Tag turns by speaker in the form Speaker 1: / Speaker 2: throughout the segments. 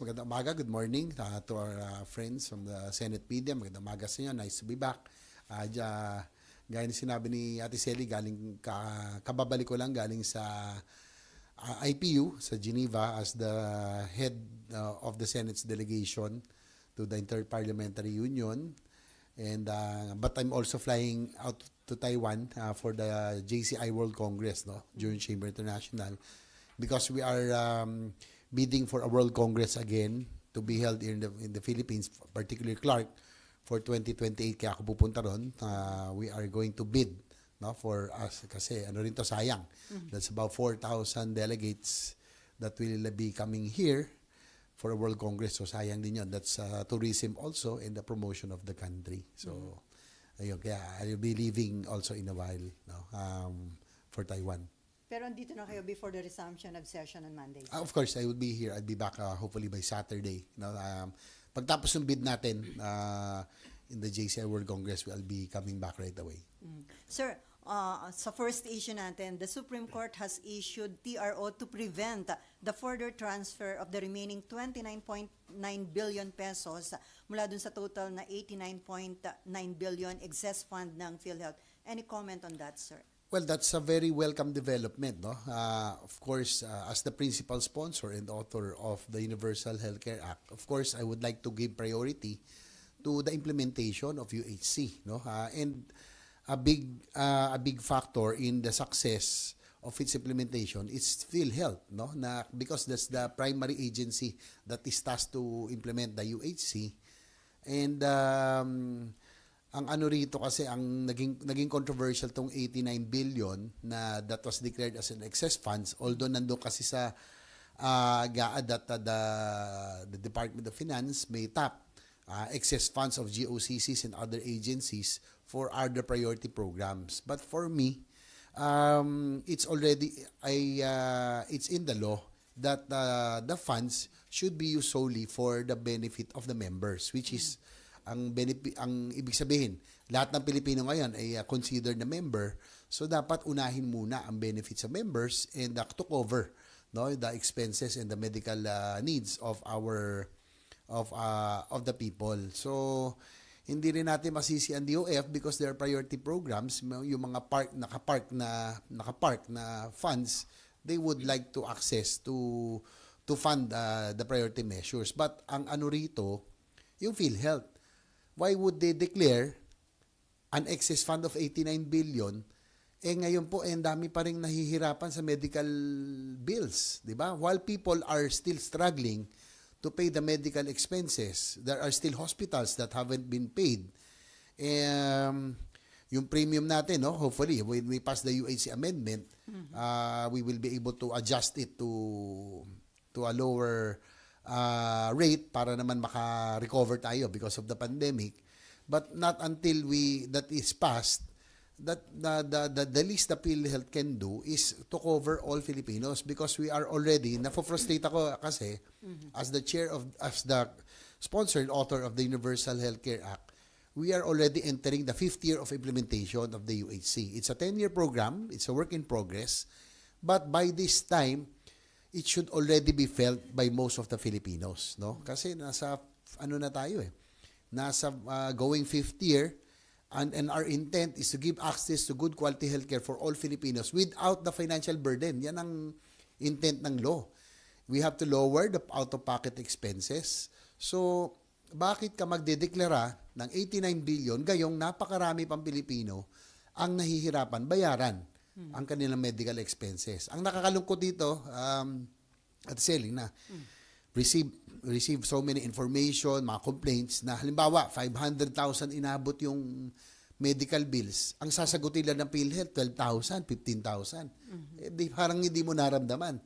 Speaker 1: Magandang umaga, good morning uh, to our uh, friends from the Senate Media. Magandang umaga sa inyo, nice to be back. Uh, dya- gaya ng sinabi ni Ate Sally, galing ka, kababalik ko lang galing sa uh, IPU sa Geneva as the head uh, of the Senate's delegation to the Interparliamentary Union. And uh, but I'm also flying out to Taiwan uh, for the JCI World Congress, no, during Chamber International, because we are um, bidding for a World Congress again to be held in the in the Philippines, particularly Clark, for 2028. Kaya ako pupunta ron. Uh, we are going to bid no for us kasi ano rin to sayang. That's about 4,000 delegates that will be coming here for a World Congress. So sayang din yun. That's uh, tourism also and the promotion of the country. So ayun kaya I'll be leaving also in a while no um, for Taiwan.
Speaker 2: Pero andito na kayo before the resumption of session on Monday.
Speaker 1: Uh, of course, I will be here. I'll be back uh, hopefully by Saturday. No, um, pagtapos ng bid natin uh, in the JCI World Congress, I'll be coming back right away.
Speaker 2: Mm. Sir, uh, sa first issue natin, the Supreme Court has issued TRO to prevent the further transfer of the remaining 29.9 billion pesos mula dun sa total na 89.9 billion excess fund ng PhilHealth. Any comment on that, sir?
Speaker 1: Well, that's a very welcome development. No? Uh, of course, uh, as the principal sponsor and author of the Universal Healthcare Act, of course, I would like to give priority to the implementation of UHC. No? Uh, and a big, uh, a big factor in the success of its implementation is PhilHealth, no? Na because that's the primary agency that is tasked to implement the UHC. And um, ang ano rito kasi ang naging naging controversial tong 89 billion na that was declared as an excess funds although nandoon kasi sa uh, GAA uh, the the Department of Finance may tap uh, excess funds of GOCCs and other agencies for other priority programs. But for me um, it's already I uh, it's in the law that uh, the funds should be used solely for the benefit of the members which is ang benefit ang ibig sabihin lahat ng Pilipino ngayon ay uh, considered na member so dapat unahin muna ang benefits of members and uh, to cover no the expenses and the medical uh, needs of our of uh, of the people. So hindi rin natin masisi ang DOF because there are priority programs. Yung mga park nakapark na nakapark na funds they would like to access to to fund uh, the priority measures. But ang ano rito yung PhilHealth why would they declare an excess fund of 89 billion eh ngayon po eh dami pa ring nahihirapan sa medical bills, 'di ba? While people are still struggling to pay the medical expenses, there are still hospitals that haven't been paid. Um, yung premium natin, no? Hopefully, when we pass the UHC amendment, uh, we will be able to adjust it to to a lower uh, rate para naman maka-recover tayo because of the pandemic. But not until we that is passed, that the the the, the least the PhilHealth can do is to cover all Filipinos because we are already nafo-frustrate ako kasi as the chair of as the sponsor and author of the Universal Healthcare Act we are already entering the fifth year of implementation of the UHC. It's a 10-year program. It's a work in progress. But by this time, it should already be felt by most of the Filipinos, no? Kasi nasa ano na tayo eh. Nasa uh, going fifth year and and our intent is to give access to good quality healthcare for all Filipinos without the financial burden. Yan ang intent ng law. We have to lower the out-of-pocket expenses. So, bakit ka magdedeklara ng 89 billion gayong napakarami pang Pilipino ang nahihirapan bayaran ang kanilang medical expenses. Ang nakakalungkot dito, um, at selling na, receive receive so many information, mga complaints na halimbawa 500,000 inabot yung medical bills. Ang sasagutin lang ng PhilHealth 12,000, 15,000. Eh, di, parang hindi mo naramdaman.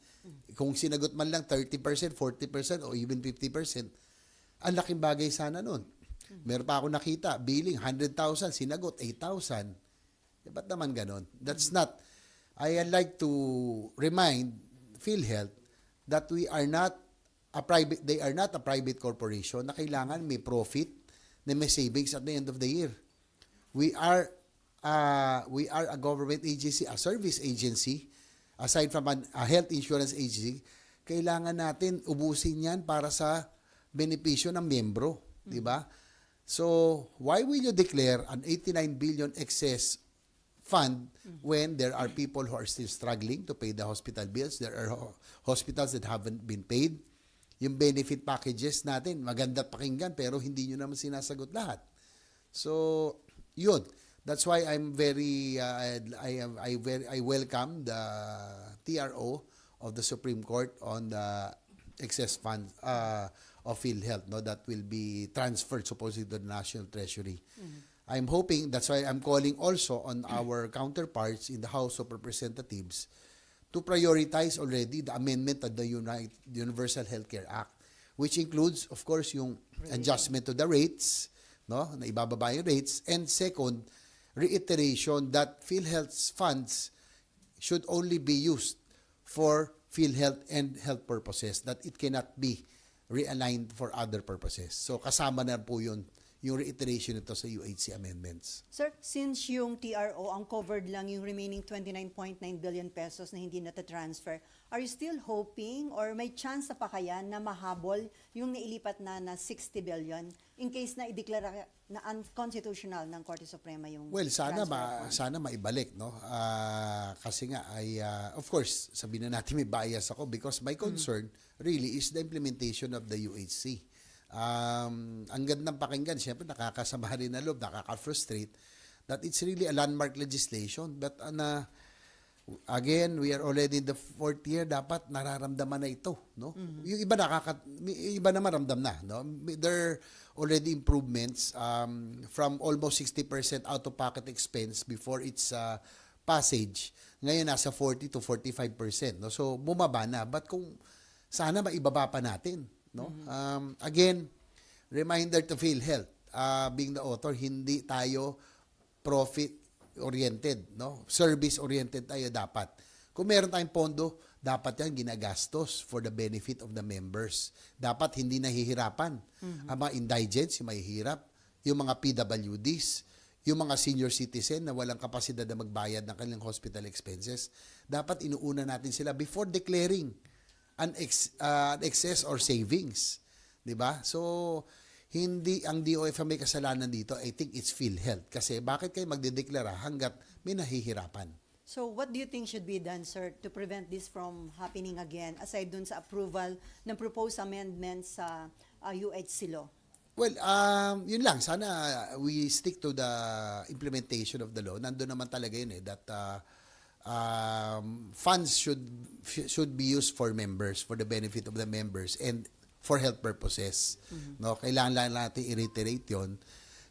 Speaker 1: Kung sinagot man lang 30%, 40% o even 50%, ang laking bagay sana nun. Meron pa ako nakita, billing 100,000, sinagot 8,000. Eh, ba't naman ganon? That's not, I like to remind PhilHealth that we are not a private, they are not a private corporation na kailangan may profit, na may savings at the end of the year. We are, uh, we are a government agency, a service agency, aside from an, a health insurance agency, kailangan natin ubusin yan para sa benepisyo ng miyembro, di ba? So, why will you declare an 89 billion excess fund when there are people who are still struggling to pay the hospital bills? There are ho- hospitals that haven't been paid. Yung benefit packages natin, maganda pakinggan pero hindi nyo naman sinasagot lahat. So, yun. That's why I'm very uh, I am I very I welcome the TRO of the Supreme Court on the excess fund uh, of PhilHealth no that will be transferred supposedly to the National Treasury. I'm hoping that's why I'm calling also on our counterparts in the House of Representatives to prioritize already the amendment of the Uni- Universal Healthcare Act which includes of course yung adjustment to the rates no na ibababa yung rates. And second reiteration that PhilHealth's funds should only be used for PhilHealth and health purposes that it cannot be realigned for other purposes. So kasama na po yun yung reiteration nito sa UHC amendments
Speaker 2: Sir, since yung TRO, ang covered lang yung remaining 29.9 billion pesos na hindi nata-transfer, are you still hoping or may chance na pa kaya na mahabol yung nailipat na na 60 billion in case na ideklara na unconstitutional ng Korte Suprema yung
Speaker 1: Well, sana ma,
Speaker 2: fund?
Speaker 1: sana maibalik, no? Ah, kasi nga ay ah, of course, sabihin na natin may bias ako because my concern really is the implementation of the UHC. Um, ang gandang pakinggan, siyempre nakakasama rin na loob, nakaka-frustrate that it's really a landmark legislation but uh, na again, we are already in the fourth year, dapat nararamdaman na ito, no? Yung iba nakaka iba naman ramdam na, no? There are already improvements um, from almost 60% out of pocket expense before its uh, passage. Ngayon nasa 40 to 45%, no? So bumaba na. But kung sana maibaba pa natin, no? Um, again, reminder to PhilHealth, uh, being the author, hindi tayo profit oriented, no? Service oriented tayo dapat. Kung meron tayong pondo, dapat yan ginagastos for the benefit of the members. Dapat hindi nahihirapan. Ang mga indigents, yung mahihirap, yung mga PWDs, yung mga senior citizen na walang kapasidad na magbayad ng kanilang hospital expenses, dapat inuuna natin sila before declaring an, ex, uh, an excess or savings. 'Di ba? So, hindi ang DOF ang may kasalanan dito. I think it's PhilHealth. Kasi bakit kayo magdedeklara hanggat may nahihirapan?
Speaker 2: So what do you think should be done, sir, to prevent this from happening again aside dun sa approval ng proposed amendments sa uh, UHC law?
Speaker 1: Well, um, yun lang. Sana we stick to the implementation of the law. Nandun naman talaga yun eh, that uh, um, funds should should be used for members, for the benefit of the members, and for health purposes. No, kailangan lang natin i-reiterate 'yon.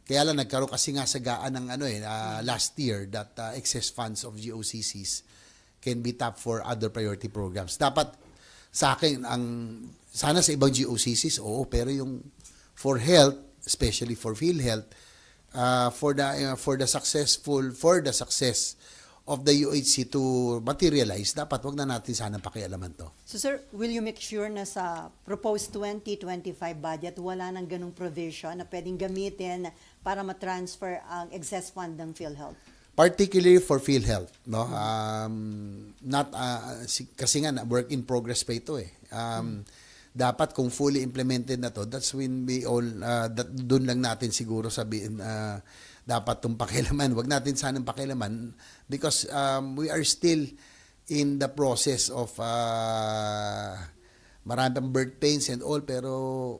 Speaker 1: Kaya lang nagkaroon kasi nga sagaan ng ano eh uh, last year that uh, excess funds of GOCCs can be tapped for other priority programs. Dapat sa akin ang sana sa ibang GOCCs oo pero yung for health especially for PhilHealth uh, for the uh, for the successful for the success of the UHC to materialize dapat wag na natin sana pakialaman to.
Speaker 2: So sir, will you make sure na sa proposed 2025 budget wala nang ganung provision na pwedeng gamitin para matransfer ang excess fund ng PhilHealth?
Speaker 1: particularly for PhilHealth, no? Um, not uh, si- kasi nga work in progress pa ito eh. Um, dapat kung fully implemented na to, that's when we all uh, that doon lang natin siguro sabihin uh, dapat tong pakialaman. Wag natin sanang pakialaman because um, we are still in the process of uh, maraming birth pains and all pero